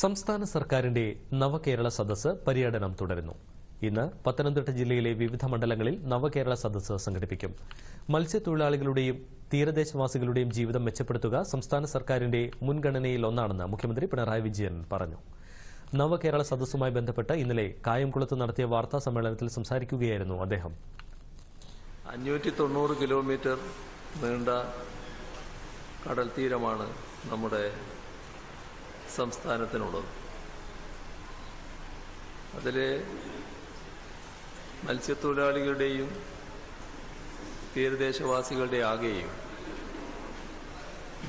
സംസ്ഥാന സർക്കാരിന്റെ നവകേരള സദസ്സ് പര്യടനം തുടരുന്നു. ഇന്ന് പത്തനംതിട്ട ജില്ലയിലെ വിവിധ മണ്ഡലങ്ങളിൽ നവകേരള സദസ്സ് സംഘടിപ്പിക്കും. മത്സ്യത്തൊഴിലാളികളുടെയും തീരദേശവാസികളുടെയും ജീവിതം മെച്ചപ്പെടുത്തുക സംസ്ഥാന സർക്കാരിന്റെ മുൻഗണനയിൽ ഒന്നാണെന്ന് മുഖ്യമന്ത്രി പിണറായി വിജയൻ പറഞ്ഞു. നവകേരള സദസ്സുമായി ബന്ധപ്പെട്ട് ഇന്നലെ കായംകുളത്ത് നടത്തിയ വാർത്താ സമ്മേളനത്തിൽ സംസാരിക്കുകയായിരുന്നു അദ്ദേഹം. അഞ്ഞൂറ്റി തൊണ്ണൂറ് കിലോമീറ്റർ നീണ്ട കടൽ തീരമാണ് നമ്മുടെ സംസ്ഥാനത്തിനുള്ളത്. അതിൽ മത്സ്യത്തൊഴിലാളികളുടെയും തീരദേശവാസികളുടെ ആകെയും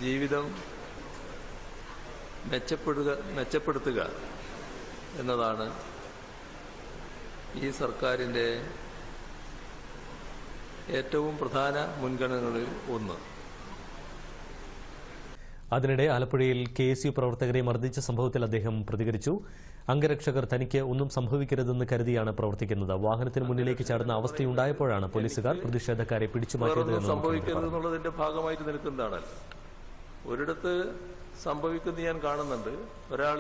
ജീവിതം മെച്ചപ്പെടുക മെച്ചപ്പെടുത്തുക എന്നതാണ് ഈ സർക്കാരിന്റെ ഏറ്റവും പ്രധാന മുൻഗണനകളിൽ ഒന്ന്. അതിനിടെ ആലപ്പുഴയിൽ കെ എസ് യു പ്രവർത്തകരെ മർദ്ദിച്ച സംഭവത്തിൽ അദ്ദേഹം പ്രതികരിച്ചു. അംഗരക്ഷകർ തനിക്ക് ഒന്നും സംഭവിക്കരുതെന്ന് കരുതിയാണ് പ്രവർത്തിക്കുന്നത്. വാഹനത്തിന് മുന്നിലേക്ക് ചാടുന്ന അവസ്ഥയുണ്ടായപ്പോഴാണ് പോലീസുകാർ പ്രതിഷേധക്കാരെ പിടിച്ചുമാറ്റിയത് സംഭവിക്കരുതെന്നുള്ളതിന്റെ ഭാഗമായിട്ട് നിൽക്കുന്നതാണ് ഒരിടത്ത് സംഭവിക്കുന്നത് ഞാൻ കാണുന്നുണ്ട്. ഒരാൾ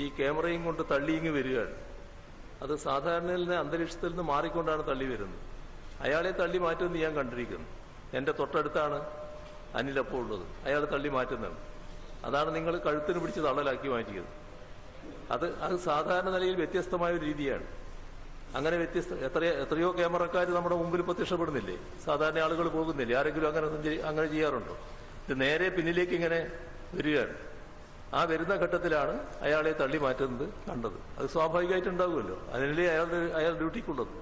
ഈ ക്യാമറയും കൊണ്ട് തള്ളിയിങ്ങ് വരികയാണ്. അത് സാധാരണയിൽ നിന്ന് അന്തരീക്ഷത്തിൽ നിന്ന് മാറിക്കൊണ്ടാണ് തള്ളി വരുന്നത്. അയാളെ തള്ളി മാറ്റുമെന്ന് ഞാൻ കണ്ടിരിക്കുന്നു. എന്റെ തൊട്ടടുത്താണ് അനിലപ്പോൾ ഉള്ളത്? അയാൾ തള്ളി മാറ്റുന്നതാണ്. അതാണ് നിങ്ങൾ കഴുത്തിന് പിടിച്ച് തള്ളലാക്കി മാറ്റിയത്. അത് അത് സാധാരണ നിലയിൽ വ്യത്യസ്തമായ ഒരു രീതിയാണ്. അങ്ങനെ വ്യത്യസ്ത എത്ര എത്രയോ ക്യാമറക്കാർ നമ്മുടെ മുമ്പിൽ പ്രത്യക്ഷപ്പെടുന്നില്ലേ? സാധാരണ ആളുകൾ പോകുന്നില്ലേ? ആരെങ്കിലും അങ്ങനെ അങ്ങനെ ചെയ്യാറുണ്ടോ? ഇത് നേരെ പിന്നിലേക്ക് ഇങ്ങനെ വരികയാണ്. ആ വരുന്ന ഘട്ടത്തിലാണ് അയാളെ തള്ളി മാറ്റുന്നത് കണ്ടത്. അത് സ്വാഭാവികമായിട്ട് ഉണ്ടാവുമല്ലോ. അതിനല്ലേ അയാളുടെ അയാൾ ഡ്യൂട്ടിക്കുള്ളത്.